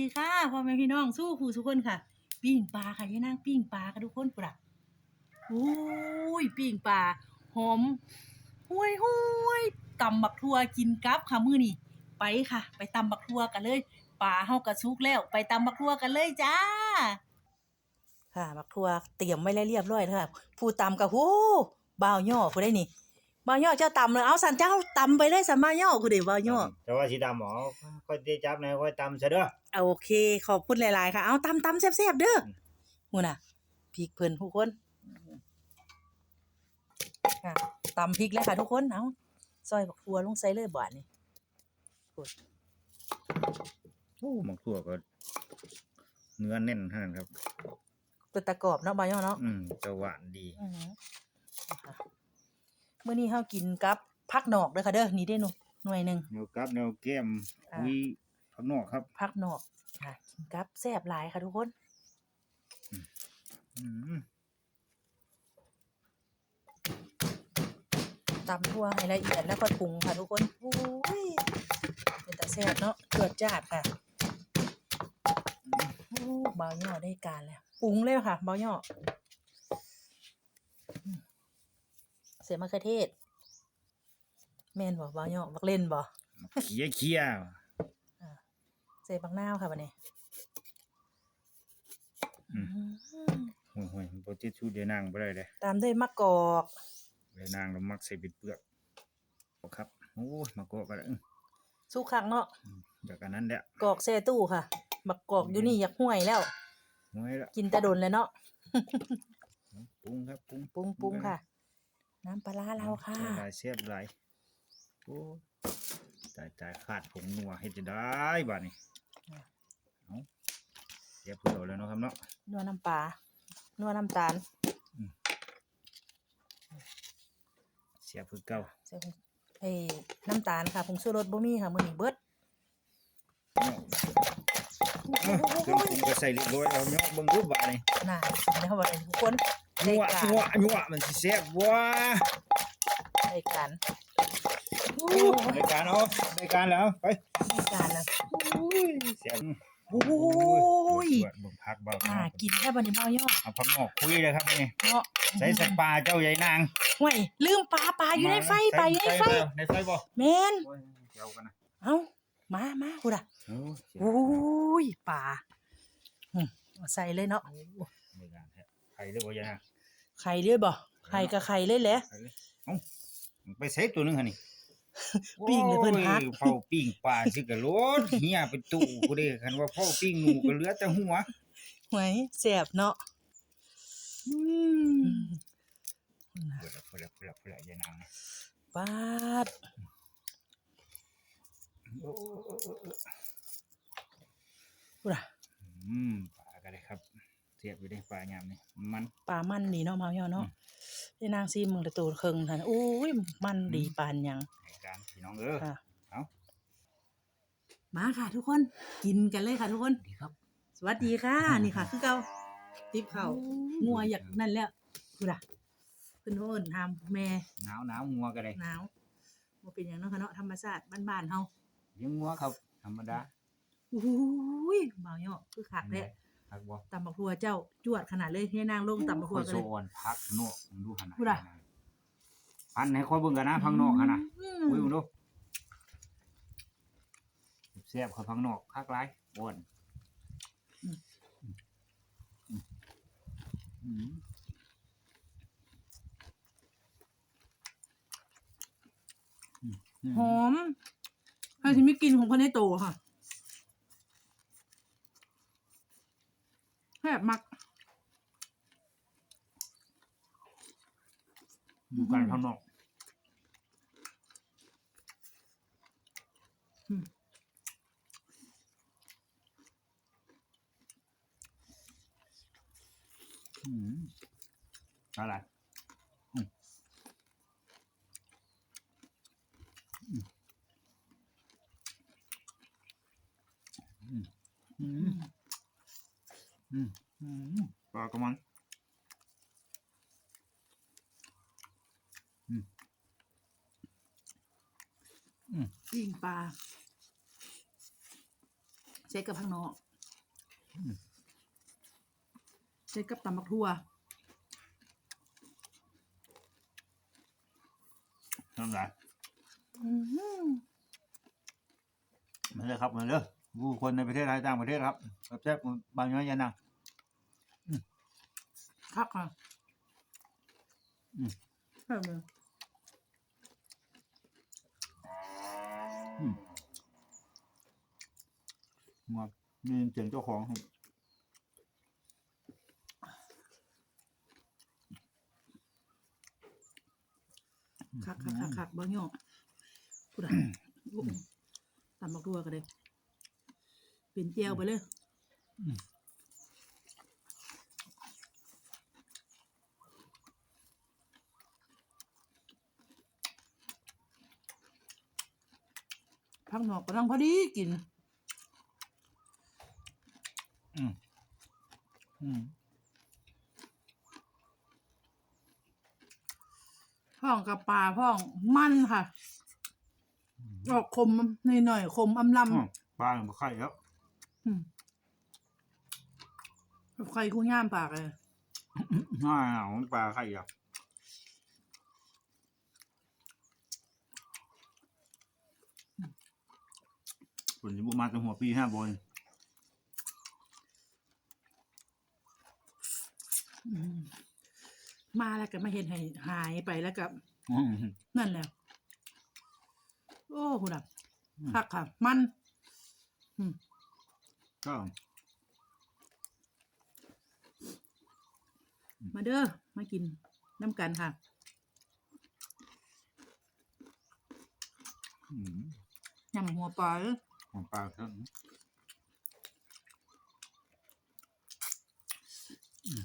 ดีค่ะพ่อแม่พี่น้องสู้ผู้ทุกคนค่ะ ปิ้งปลาค่ะยายนางปิ้งปลาค่ะทุกคนปะโอ้ยปิ้งปลาหอมห้วยห้วยตำบักทัวกินกับค่ะมื้อนี้ไปค่ะ ไปตำบักทัวกันเลยปลาเฮากระซุกแล้ว ไปตำบักทัวกันเลยจ้า ค่ะบักทัวเตรียมไว้แล้วเรียบร้อยค่ะผู้ตำกับโหบ่าวย่อผู้ได้นี่ บ่าวย่อเจ้าตำเลยเอาสันเจ้าตำไปเลยสันบ่าวย่อผู้เด้บ่าวย่อแต่ว่าสีดำหมอค่อยได้จับหนะค่อยตำซะเด้อโอเค ขอบคุณหลายๆค่ะ เอาตำตำแซ่บๆเด้อหูน่ะพริกเพิ่นทุกคนค่ะตำพริกแล้วค่ะทุกคนเอาซอยบักทัวลงใส่เลยบาดนี่โอ้หมกถั่วก็เนื้อแน่นขนาดครับเป็นตะกรอบเนาะบายอเนาะอืมจะหวานดีอือหือค่ะ มื้อนี้เฮากินกับผักนอกเด้อค่ะเด้อนี่เด้หนูหน่วยหนึงแนวกับแนวแก้มอ่าวิข้างนอกครับผักนอกค่ะกินกับแซ่บหลายค่ะทุกคน อืมตำทั่วให้ละเอียดแล้วก็ปรุงค่ะทุกคนโอ้ยเป็นตาแซ่บเนาะเกิดจาดค่ะโอ้เบาย่อได้การแล้วปรุงเลยค่ะเบาย่ออืม เสียมะเขือเทศ แม่นบ่เบาย่อมักเล่นบ่เคี้ยเคี้ยเสียบักนาวค่ะบัดนี้อืมอืมโอ้โหยโปรตีชูเดนางไปเลยเด้ตามด้วยมะกอกเดนางเรามักใส่เป็นเปลือกครับโอ้ยมากอกกันอื้อสุกคักเนาะจากอันนั้นแหละกอกแซ่ตู้ค่ะบักกอกอยู่นี่อยากห่วยแล้วน้อยละกินแต่โดนเลยเนาะปรุงครับปรุงปรุงปรุงค่ะ น้ำปลาร้าเราค่ะเสียบหลายเสียบหลายโอ้ตายตายขาดผงนัวเฮ็ดจะได้บ้านี้อะเอาเสียบเพื่อแล้วเนาะครับเนาะนัวน้ำปลานัวน้ำตาลเสียบเพื่อเก่าเสียเอ้ยน้ำตาลค่ะผงชูรสบ่มีค่ะมื้อนี้เบิดเนาะเครื่องปรุงก็ใส่เรียบร้อยแล้วเนาะเบิ่งรูปบ้านี้น่านะครับว่าทุกคน นัวการนัวนัวมันสิแซ่บว้าได้การในการเอาในการแล้วไปได้การนะเสียบโอ้ยเบิ่งพักเบาน่ากินแค่บัดนี้เบาย่อเอาพักงอกคุยเลยครับนี่เนาะใส่สัตว์ป่าเจ้าใหญ่นางห่วยลืมปลาปลาอยู่ในไฟปลาอยู่ในไฟในไฟบ่แม่นโอ้ยเจ้ากันนะเอ้ามามาพูดอะโอ้ยเสียบโอ้ยปลาอืมเอาใส่เลยเนาะ ในการแท้ใครเรียกว่ายังไงไข่เลยบ่ไข่กับไข่เลยแหละไปเลยเอ้าไปใส่ตัวหนึงหั่นนี่ปิ้งเลยเพิ่นฮักโอ้ยเผาปิ้งปลาสิกะโลดเฮียเป็นตู้กูเด้คันว่าเผาปิ้งหนูก็เหลือแต่หัวห่วยแซ่บเนาะอืมเปิดแล้วเปิดแล้วเปิดแล้วเปิดแล้วอย่านางนะปาดโอ้โอ้โอ้โอ้โอ้พูดอะอืมปลาก็ได้ครับ เสียบอยู่ได้ปลายามนี่มัน ปลามันดีเนาะมาเนาะเนาะได้นางซีมึงแต่ตัวเคิงทันโอ้ยมันดีปานหยังในการพี่น้องเออค่ะเอามาค่ะทุกคนกินกันเลยค่ะทุกคน ดีครับ สวัสดีค่ะ นี่ค่ะ คือเก่าติบเข่าวงัวอยากนั่นแล้วพูดอะเพิ่นโอนทำแม่หนาวหนาวงัวก็ได้หนาวบ่เป็นหยังเนาะค่ะเนาะธรรมชาติบ้านๆเฮาเลี้ยังงัวครับ ธรรมดาอุ้ยบ่าวเหยาะคือคักแท้ พักบ่ตำบักหัวเจ้าจวดขนาดเลยให้นางลงตำบักหัวค่อยกันโซเลยอ่อนพักโนกมึงดูหั่นน่ะพูดอะ พันให้ค่อยเบิ่งกันนะพังนอกหั่นน่ะอืมอุ้ยมึงดูเสียบเขาพังนอกคักหลายอ้วนอืมอืมหอมถ้าที่ไม่กินของคนในโตค่ะ แซ่บมักดูกันข้างนอกอืมอืมอะไรอืมอืมอืมอืม อืมอืมปลากระมังอืมอืมปิ้งปลาใช้กับข้างนอกใส่กับตำบักทั่วน้ำไหลอืมมาเลยครับมาเลยผู้คนในประเทศไทยต่างประเทศครับแซ่บบางย้อยยันนัง คักค่ะอืมใช่เลยมามีเสียงเจ้าของครับคักคักคักคักบางย่อพูดอะโอ้ตำบักทั่วกันเลยเป็นเจียวไปเลย พักหนอกกำลังพอดีกิน อืมอืมพ่องกับปลาพ่องมันค่ะ ออกคมหน่อยหน่อยๆคมอำลอ้าวปลาหนึ่งไข่แล้วำอืมใครกูย่ามปากเลย น่าของปลาไข่อะ ผลที่บุมาตั้งหัวปีห้าบนอืมมาแล้วก็มาเห็นให้หายไปแล้วก็อืมนั่นแหละโอ้คุณอะอืมคักค่ะ มันก็มาเด้อมากินน้ำกันค่ะอืมยำหัวปลาเด้อ ของปลาครับอืม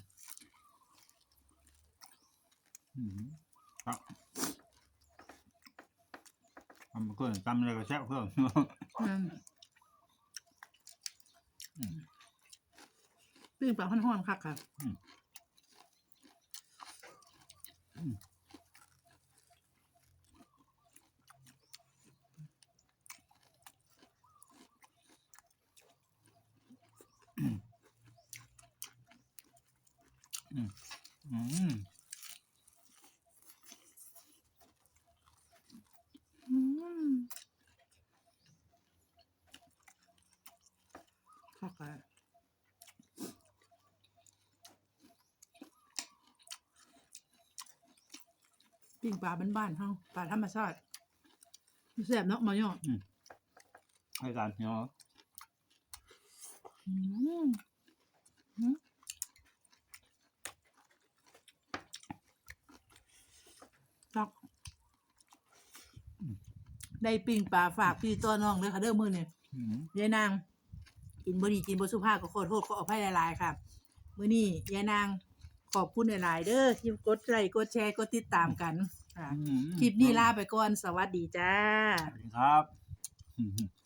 อืมครับทำเพื่อนตำอะไรก็แซ่บเพื่อนอืมปิ้งปลาห้อนๆคักค่ะ อืมอืมคักค่ะปิ้งปลาบ้านๆเฮาปลาธรรมชาติแซ่บเนาะมาย่อให้การเนาะอืมอืม ได้ปิ้งปลาฝากพี่ตัวน้องเลยค่ะเด้อมื้อนี้อืมยายนางกินบ่ดีกินบ่สุภาพก็ขอโทษขออภัยหลายๆค่ะมื้อนี้ยายนางขอบคุณหลายๆเด้อที่กดไลค์กดแชร์กดติดตามกันค่ะอืมคลิปนี้ลาไปก่อนสวัสดีจ้า สวัสดีครับอืม